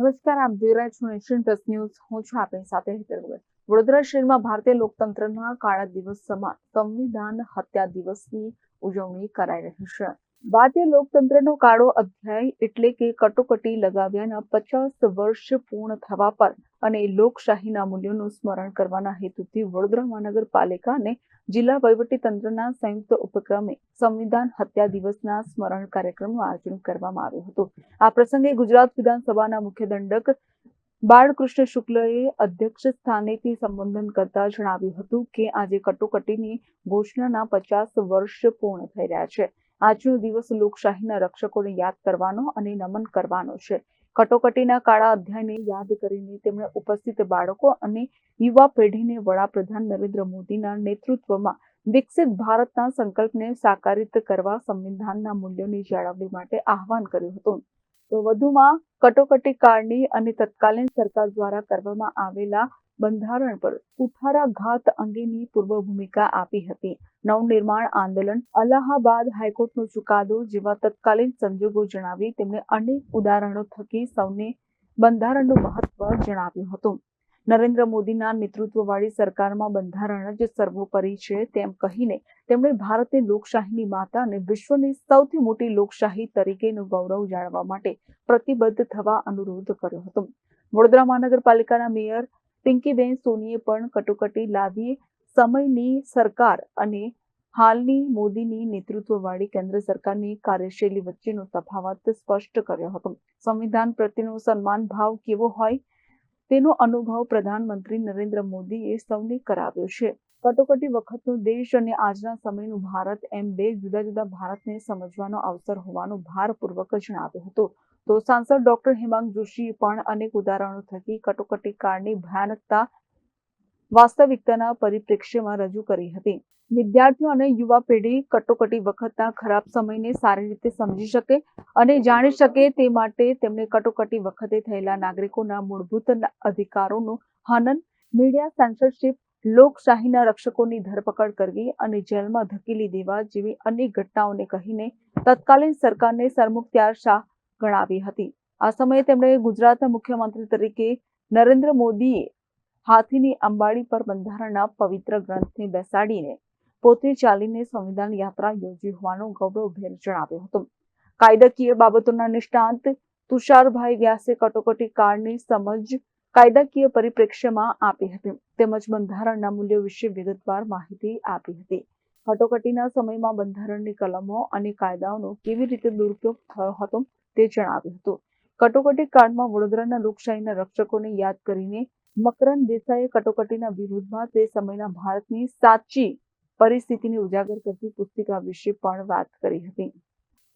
નમસ્કાર, આપ જોઈ રહ્યા છો એશિયન પ્લસ ન્યૂઝ. હું છું આપની સાથે હેતર વડોદરા શહેરમાં ભારતીય લોકતંત્રના કાળા દિવસ સમાન સંવિધાન હત્યા દિવસની ઉજવણી કરાઈ રહી છે. ભારતીય લોકતંત્રનો કાળો અધ્યાય એટલે કે કટોકટી લગાવ્યાના પચાસ વર્ષ પૂર્ણ થવા પર અને લોકશાહીના મૂલ્યોનું સ્મરણ કરવાના હેતુથી વડોદરા મહાનગરપાલિકા અને જિલ્લા તંત્રના સંયુક્ત ઉપક્રમે સંવિધાન હત્યા દિવસના સ્મરણ કાર્યક્રમનું આયોજન કરવામાં આવ્યું હતું. આ પ્રસંગે ગુજરાત વિધાનસભાના મુખ્ય દંડક બાળકૃષ્ણ શુક્લએ અધ્યક્ષ સ્થાનેથી સંબોધન કરતા જણાવ્યું હતું કે આજે કટોકટીની ઘોષણાના પચાસ વર્ષ પૂર્ણ થઈ રહ્યા છે. આજનો દિવસ લોકશાહીના રક્ષકોને યાદ કરવાનો અને નમન કરવાનો છે. કટોકટીના કાળા અધ્યાયને યાદ કરીને તેમણે ઉપસ્થિત બાળકો અને યુવા પેઢીને વડાપ્રધાન નરેન્દ્ર મોદીના નેતૃત્વમાં વિકસિત ભારતના સંકલ્પને સાકારિત કરવા સંવિધાનના મૂલ્યોની જાળવણી માટે આહવાન કર્યું હતું. તો વધુમાં કટોકટી કાળની અને તત્કાલીન સરકાર દ્વારા કરવામાં આવેલા બંધારણ પર કુઠારાઘાત અંગેની પૂર્વ ભૂમિકા આપી હતી. નવનિર્માણ આંદોલન અલ્હાબાદ હાઈકોર્ટનો ચુકાદો જેવા તત્કાલીન સંજોગો જણાવી તેમણે અનેક ઉદાહરણો થકી સૌને બંધારણનું મહત્વ જણાવ્યું હતું. નરેન્દ્ર મોદીના નેતૃત્વવાળી સરકારમાં બંધારણ જ સર્વોપરી છે તેમ કહીને તેમણે ભારતને લોકશાહીની માતા અને વિશ્વની સૌથી મોટી લોકશાહી તરીકેનું ગૌરવ જાળવવા માટે પ્રતિબદ્ધ થવા અનુરોધ કર્યો હતો. વડોદરા મહાનગરપાલિકાના મેયર પિંકીબેન સોનીએ પણ કટોકટી લાવી સમયની સરકાર અને હાલની મોદીની નેતૃત્વવાળી કેન્દ્ર સરકારની કાર્યશૈલી વચ્ચેનો તફાવત સ્પષ્ટ કર્યો હતો. સંવિધાન પ્રત્યેનો સન્માન ભાવ કેવો હોય તેનો અનુભવ પ્રધાનમંત્રી નરેન્દ્ર મોદીએ સૌને કરાવ્યો છે. કટોકટી વખતનો દેશ અને આજના સમયનું ભારત એમ બે જુદા જુદા ભારતને સમજવાનો અવસર હોવાનો ભારપૂર્વક જણાવ્યું હતું. તો સાંસદ ડોક્ટર હેમાંગ જોશીએ પણ અનેક ઉદાહરણો થકી કટોકટી કાળની ભયાનકતા વાસ્તવિકતાના પરિપ્રેક્ષ્યમાં રજૂ કરી હતી. વિદ્યાર્થીઓ અને યુવા પેઢી કટોકટી વખતના ખરાબ સમયને સારી રીતે સમજી શકે અને જાણી શકે તે માટે તેમણે કટોકટી વખતે થયેલા નાગરિકોના મૂળભૂત અધિકારોનું હનન, મીડિયા સેન્સરશિપ, લોકશાહીના રક્ષકોની ધરપકડ કરવી અને જેલમાં ધકેલી દેવા જેવી અનેક ઘટનાઓને કહીને તત્કાલીન સરકારને સરમુખત્યાર ગણાવી હતી. આ સમયે તેમણે ગુજરાતના મુખ્યમંત્રી તરીકે નરેન્દ્ર મોદીએ હાથીની અંબાડી પર બંધારણના પવિત્ર ગ્રંથને બેસાડીને પોતે ચાલીને સંવિધાન યાત્રા યોજી હોવાનું ગૌરવભેર જણાવ્યું હતું. કાયદાકીય બાબતોના નિષ્ણાંત તુષારભાઈ વ્યાસે કટોકટી કાળની સમજ કાયદાકીય પરિપ્રેક્ષ્યમાં આપી હતી. તેમજ બંધારણના મૂલ્યો વિશે વિગતવાર માહિતી આપી હતી. કટોકટીના સમયમાં બંધારણની કલમો અને કાયદાઓનો કેવી રીતે દુરુપયોગ થયો હતો? તે જણાવ્યું હતું. કટોકટી કાળમાં વડોદરાના લોકશાહીના રક્ષકોને યાદ કરીને મકરન દેસાઈએ કટોકટીના વિરોધમાં તે સમયના ભારતની સાચી પરિસ્થિતિને ઉજાગર કરતી પુસ્તિકા વિશે પણ વાત કરી હતી.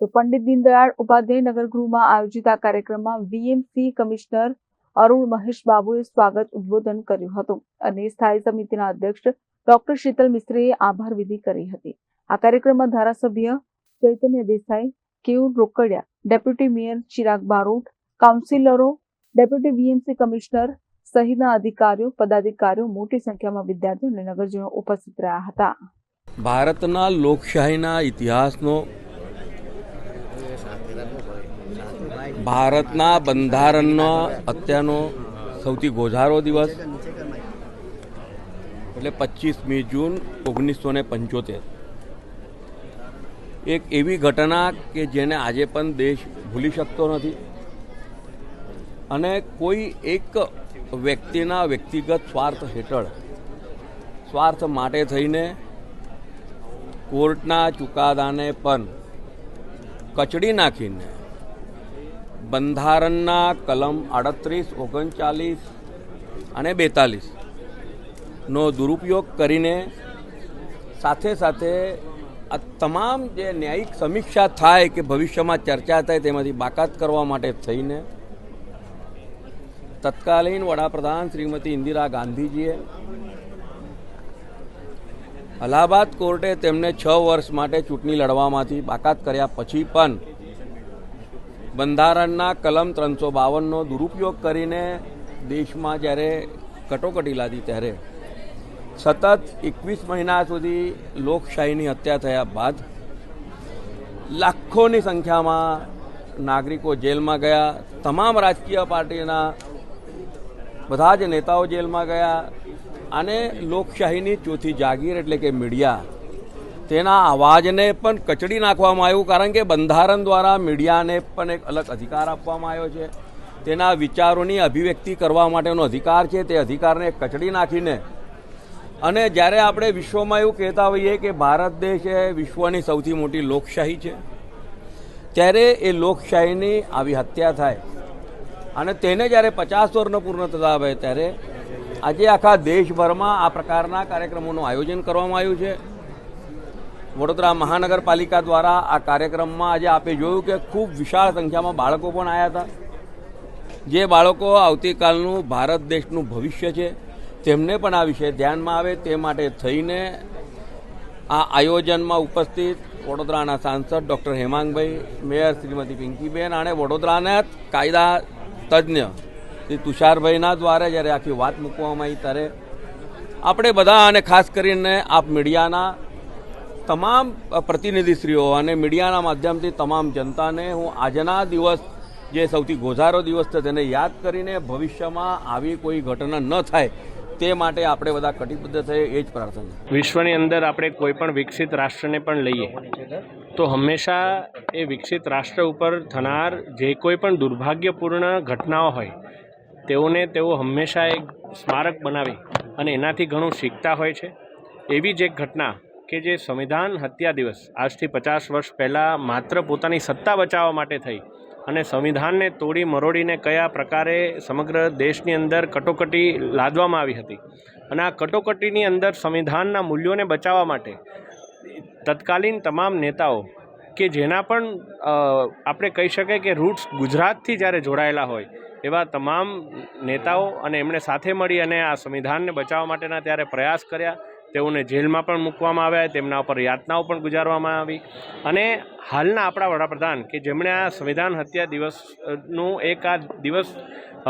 તો પંડિત દીનદયાળ ઉપાધ્યાય નગરગૃહમાં આયોજિત આ કાર્યક્રમમાં વીએમસી કમિશનર અરુણ મહેશ બાબુએ સ્વાગત ઉદ્બોધન કર્યું હતું અને સ્થાયી સમિતિના અધ્યક્ષ ડોક્ટર શીતલ મિસ્ત્રીએ આભાર વિધિ કરી હતી. આ કાર્યક્રમમાં ધારાસભ્ય ચૈતન્ય દેસાઈ કેયુર રોકડિયા. ડેપ્યુટી મેયર ચિરાગ બારોટ કાઉન્સિલરો ડેપ્યુટી વીએમસી કમિશનર સહિતના અધિકારીઓ, પદાધિકારીઓ, મોટી સંખ્યામાં વિદ્યાર્થીઓ અને નગરજનો ઉપસ્થિત રહ્યા હતા. ભારતના લોકશાહીના ઇતિહાસનો ભારતના બંધારણનો અત્યારનો સૌથી ગોઝારો દિવસ. એટલે પચીસમી જૂન ઓગણીસો ને પંચોતેર. એક એવી ઘટના કે જેને આજે પણ દેશ ભૂલી શકતો નથી. અને કોઈ એક વ્યક્તિના વ્યક્તિગત સ્વાર્થ હેઠળ, સ્વાર્થ માટે થઈને કોર્ટના ચુકાદાને પણ કચડી નાખીને બંધારણના કલમ આડત્રીસ, ઓગણચાલીસ અને બેતાલીસનો દુરુપયોગ કરીને સાથે સાથે આ તમામ જે ન્યાયિક સમીક્ષા થાય કે ભવિષ્યમાં ચર્ચા થાય તેમાંથી બાકાત કરવા માટે થઈને તત્કાલીન વડાપ્રધાન શ્રીમતી ઇન્દિરા ગાંધીજીએ અલ્હાબાદ કોર્ટે તેમને છ વર્ષ માટે ચૂંટણી લડવામાંથી બાકાત કર્યા પછી પણ બંધારણના કલમ ત્રણસો બાવનનો દુરુપયોગ કરીને દેશમાં જ્યારે કટોકટી લાદી ત્યારે સતત એકવીસ મહિના સુધી લોકશાહીની હત્યા થયા બાદ લાખોની સંખ્યામાં નાગરિકો જેલમાં ગયા. તમામ રાજકીય પાર્ટીના બધા જ નેતાઓ જેલમાં ગયા અને લોકશાહીની ચોથી જાગીર એટલે કે મીડિયા તેના અવાજને પણ કચડી નાખવામાં આવ્યું કારણ કે બંધારણ દ્વારા મીડિયાને પણ એક અલગ અધિકાર આપવામાં આવ્યો છે. તેના વિચારોની અભિવ્યક્તિ કરવા માટેનો અધિકાર છે. તે અધિકારને કચડી નાખીને અને જ્યારે આપણે વિશ્વમાં એવું કહેતા હોઈએ કે ભારત દેશ એ વિશ્વની સૌથી મોટી લોકશાહી છે, ત્યારે એ લોકશાહીની આવી હત્યા થાય અને તેને જ્યારે પચાસ વર્ષનો પૂર્ણ થતા આવે ત્યારે આજે આખા દેશભરમાં આ પ્રકારના કાર્યક્રમોનું આયોજન કરવામાં આવ્યું છે. વડોદરા મહાનગરપાલિકા દ્વારા આ કાર્યક્રમમાં આજે આપે જોયું કે ખૂબ વિશાળ સંખ્યામાં બાળકો પણ આવ્યા હતા. જે બાળકો આવતીકાલનું ભારત દેશનું ભવિષ્ય છે તેમને પણ આ વિષય ધ્યાનમાં આવે તે માટે થઈને આ આયોજનમાં ઉપસ્થિત વડોદરાના સાંસદ ડૉક્ટર હેમાંગભાઈ, મેયર શ્રીમતી પિંકીબેન અને વડોદરાના કાયદા તજ્ઞ શ્રી તુષારભાઈના દ્વારા જ્યારે આખી વાત મૂકવામાં આવી ત્યારે આપણે બધા અને ખાસ કરીને આપ મીડિયાના તમામ પ્રતિનિધિશ્રીઓ અને મીડિયાના માધ્યમથી તમામ જનતાને હું આજના દિવસ જે સૌથી ગોઝારો દિવસ છે તેને યાદ કરીને ભવિષ્યમાં આવી કોઈ ઘટના ન થાય તે માટે આપણે બધા કટિબદ્ધ થઈએ એ જ પ્રાર્થના વિશ્વની અંદર આપણે કોઈ પણ વિકસિત રાષ્ટ્રને પણ લઈએ, તો હંમેશા એ વિકસિત રાષ્ટ્ર ઉપર થનાર જે કોઈ પણ દુર્ભાગ્યપૂર્ણ ઘટનાઓ હોય, તેઓને તેઓ હંમેશા એક સ્મારક બનાવી અને એનાથી ઘણું શીખતા હોય છે. એવી જ એક ઘટના કે જે સંવિધાન હત્યા દિવસ આજથી પચાસ વર્ષ પહેલાં માત્ર પોતાની સત્તા બચાવવા માટે થઈ અને સંવિધાનને તોડી મરોડીને કયા પ્રકારે સમગ્ર દેશની અંદર કટોકટી લાદવામાં આવી હતી? અને આ કટોકટીની અંદર સંવિધાનના મૂલ્યોને બચાવવા માટે તત્કાલીન તમામ નેતાઓ કે જેના પણ આપણે કહી શકાય કે રૂટ્સ ગુજરાતથી જ્યારે જોડાયેલા હોય, એવા તમામ નેતાઓ અને એમણે સાથે મળી અને આ સંવિધાનને બચાવવા માટેના ત્યારે પ્રયાસ કર્યા. તેઓને જેલમાં પણ મૂકવામાં આવ્યા, તેમના ઉપર યાતનાઓ પણ ગુજારવામાં આવી. અને હાલના આપણા વડાપ્રધાન કે જેમણે આ સંવિધાન હત્યા દિવસનું એક આ દિવસ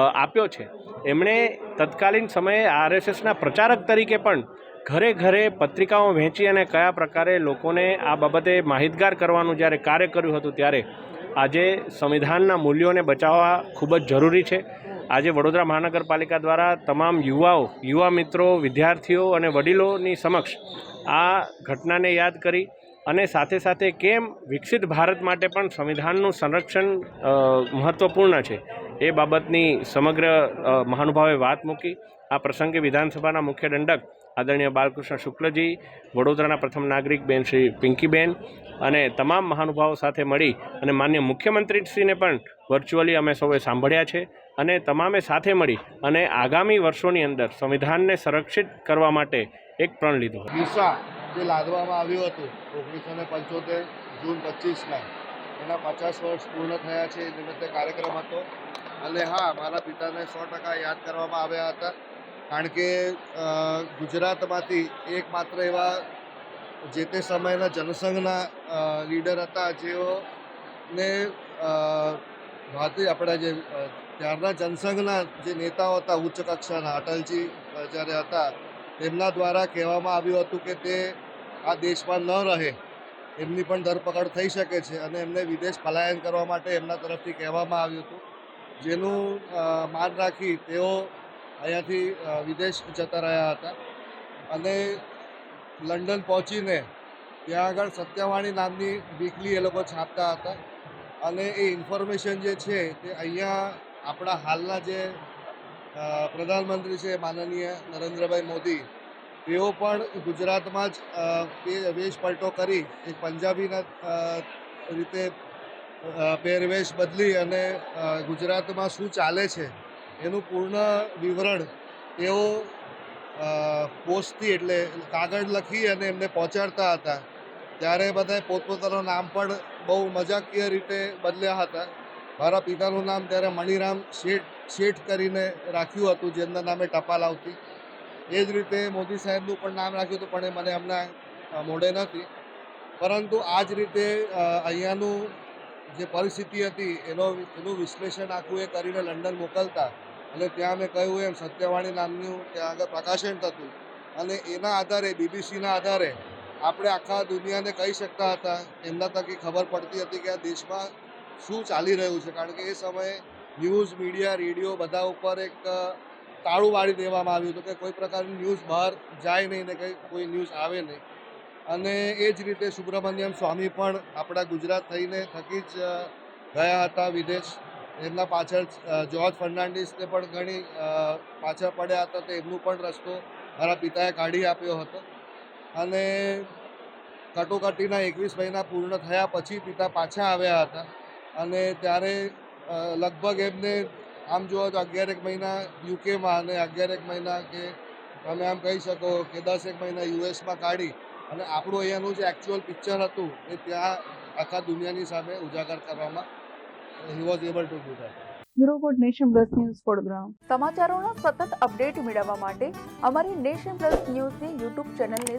આપ્યો છે, એમણે તત્કાલીન સમયે આરએસએસના પ્રચારક તરીકે પણ ઘરે ઘરે પત્રિકાઓ વહેંચી અને કયા પ્રકારે લોકોને આ બાબતે માહિતગાર કરવાનું જ્યારે કાર્ય કર્યું હતું, ત્યારે આજે સંવિધાનના મૂલ્યોને બચાવવા ખૂબ જ જરૂરી છે. આજે વડોદરા મહાનગરપાલિકા દ્વારા તમામ યુવાઓ, યુવા મિત્રો, વિદ્યાર્થીઓ અને વડીલોની સમક્ષ આ ઘટનાને યાદ કરી અને સાથે સાથે કેમ વિકસિત ભારત માટે પણ સંવિધાનનું સંરક્ષણ મહત્ત્વપૂર્ણ છે એ બાબતની સમગ્ર મહાનુભાવે વાત મૂકી. આ પ્રસંગે વિધાનસભાના મુખ્ય દંડક આદરણીય બાલકૃષ્ણ શુક્લજી, વડોદરાના પ્રથમ નાગરિક બેન શ્રી પિંકીબેન અને તમામ મહાનુભાવો સાથે મળી અને માન્ય મુખ્યમંત્રીશ્રીને પણ વર્ચ્યુઅલી અમે સૌએ સાંભળ્યા છે. અને તમામે સાથે મળી અને આગામી વર્ષોની અંદર સંવિધાનને સંરક્ષિત કરવા માટે એક પ્રણ લીધો દિશા જે લાદવામાં આવ્યું હતું ઓગણીસો ને પંચોતેર જૂન પચીસના એના પચાસ વર્ષ પૂર્ણ થયા છે એ નિમિત્તે કાર્યક્રમ હતો. અને હા મારા પિતાને સો ટકા યાદ કરવામાં આવ્યા હતા. કારણ કે ગુજરાતમાંથી એકમાત્ર એવા જે તે સમયના જનસંઘના લીડર હતા જેઓને અ, ભારતીય આપણા જે ત્યારના જનસંઘના જે નેતાઓ હતા, ઉચ્ચ કક્ષાના, અટલજી જ્યારે હતા તેમના દ્વારા કહેવામાં આવ્યું હતું કે તે આ દેશમાં ન રહે. એમની પણ ધરપકડ થઈ શકે છે અને એમને વિદેશ પલાયન કરવા માટે એમના તરફથી કહેવામાં આવ્યું હતું. જેનું માન રાખી તેઓ અહીંયાથી વિદેશ જતા રહ્યા હતા. અને લંડન પહોંચીને ત્યાં આગળ સત્યવાણી નામની વીકલી એ લોકો છાપતા હતા. અને એ ઇન્ફોર્મેશન જે છે તે અહીંયા આપણા હાલના જે પ્રધાનમંત્રી છે માનનીય નરેન્દ્રભાઈ મોદી, તેઓ પણ ગુજરાતમાં જ વેશ પલટો કરી, એક પંજાબીના રીતે પહેરવેશ બદલી અને ગુજરાતમાં શું ચાલે છે એનું પૂર્ણ વિવરણ તેઓ પોસ્ટથી એટલે કાગળ લખી અને એમને પહોંચાડતા હતા. ત્યારે બધાએ પોતપોતાનું નામ પણ બહુ મજાકીય રીતે બદલ્યા હતા. મારા પિતાનું નામ ત્યારે મણિરામ શેઠ શેઠ કરીને રાખ્યું હતું, જેમના નામે ટપાલ આવતી. એ જ રીતે મોદી સાહેબનું પણ નામ રાખ્યું હતું, પણ એ મને એમના મોઢે નથી. પરંતુ આ જ રીતે અહીંયાનું જે પરિસ્થિતિ હતી, એનો, એનું વિશ્લેષણ આખું એ કરીને લંડન મોકલતા. અને ત્યાં મેં કહ્યું એમ, સત્યવાણી નામનું ત્યાં આગળ પ્રકાશન થતું. અને એના આધારે, બીબીસીના આધારે આપણે આખા દુનિયાને કહી શકતા હતા. એમના તકી ખબર પડતી હતી કે આ દેશમાં શું ચાલી રહ્યું છે. કારણ કે એ સમયે ન્યૂઝ, મીડિયા, રેડિયો બધા ઉપર એક તાળું વાળી દેવામાં આવ્યું હતું કે કોઈ પ્રકારની ન્યૂઝ બહાર જાય નહીં ને કંઈ કોઈ ન્યૂઝ આવે નહીં. અને એ જ રીતે સુબ્રમણ્યમ સ્વામી પણ આપણા ગુજરાત થઈને થકી જ ગયા હતા વિદેશ. એમના પાછળ જ્યોર્જ ફર્નાન્ડિસને પણ ઘણી પાછળ પડ્યા હતા તો એમનું પણ રસ્તો મારા પિતાએ કાઢી આપ્યો હતો. અને કટોકટીના એકવીસ મહિના પૂર્ણ થયા પછી પિતા પાછા આવ્યા હતા. અને ત્યારે લગભગ એમને આમ જોવા તો અગિયારેક મહિના યુકેમાં અને અગિયારેક મહિના કે તમે આમ કહી શકો કે દસેક મહિના યુએસમાં કાઢી અને આપણું અહીંયાનું જે એકચ્યુઅલ પિક્ચર હતું એ ત્યાં આખા દુનિયાની સામે ઉજાગર કરવામાં he was able to do that bureau report nation plus news Vadodara. સમાચારોના સતત અપડેટ મેળવવા માટે અમારી નેશન પ્લસ ન્યૂઝની યુટ્યુબ ચેનલને